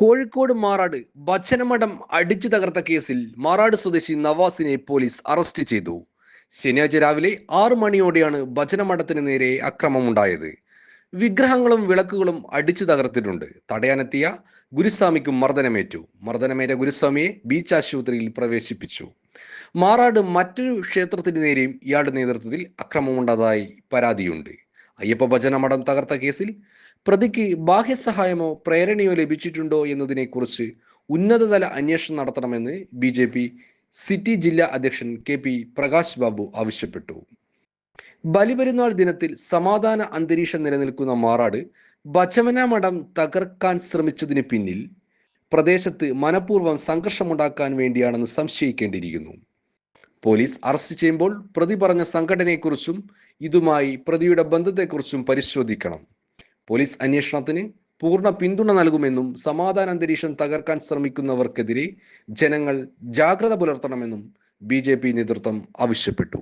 കോഴിക്കോട് മാറാട് ഭജനമഠം അടിച്ചു തകർത്ത കേസിൽ മാറാട് സ്വദേശി നവാസിനെ പോലീസ് അറസ്റ്റ് ചെയ്തു. ശനിയാഴ്ച രാവിലെ ആറു മണിയോടെയാണ് ഭജനമഠത്തിന് നേരെ അക്രമമുണ്ടായത്. വിഗ്രഹങ്ങളും വിളക്കുകളും അടിച്ചു തകർത്തിട്ടുണ്ട്. തടയാനെത്തിയ ഗുരുസ്വാമിക്കും മർദ്ദനമേറ്റു. മർദ്ദനമേറ്റ ഗുരുസ്വാമിയെ ബീച്ച് ആശുപത്രിയിൽ പ്രവേശിപ്പിച്ചു. മാറാട് മറ്റൊരു ക്ഷേത്രത്തിന് നേരെയും ഇയാളുടെ നേതൃത്വത്തിൽ അക്രമമുണ്ടായതായി പരാതിയുണ്ട്. അയ്യപ്പ ഭജനമഠം തകർത്ത കേസിൽ പ്രതിക്ക് ബാഹ്യസഹായമോ പ്രേരണയോ ലഭിച്ചിട്ടുണ്ടോ എന്നതിനെക്കുറിച്ച് ഉന്നതതല അന്വേഷണം നടത്തണമെന്ന് ബി ജെ പി സിറ്റി ജില്ലാ അധ്യക്ഷൻ കെ പി പ്രകാശ് ബാബു ആവശ്യപ്പെട്ടു. ബലിപെരുന്നാൾ ദിനത്തിൽ സമാധാന അന്തരീക്ഷം നിലനിൽക്കുന്ന മാറാട് ബച്ചമന മഠം തകർക്കാൻ ശ്രമിച്ചതിന് പിന്നിൽ പ്രദേശത്ത് മനഃപൂർവം സംഘർഷമുണ്ടാക്കാൻ വേണ്ടിയാണെന്ന് സംശയിക്കേണ്ടിയിരിക്കുന്നു. പോലീസ് അറസ്റ്റ് ചെയ്യുമ്പോൾ പ്രതി പറഞ്ഞ സംഘടനയെക്കുറിച്ചും ഇതുമായി പ്രതിയുടെ ബന്ധത്തെക്കുറിച്ചും പരിശോധിക്കണം. പോലീസ് അന്വേഷണത്തിന് പൂർണ പിന്തുണ നൽകുമെന്നും സമാധാന അന്തരീക്ഷം തകർക്കാൻ ശ്രമിക്കുന്നവർക്കെതിരെ ജനങ്ങൾ ജാഗ്രത പുലർത്തണമെന്നും ബി നേതൃത്വം ആവശ്യപ്പെട്ടു.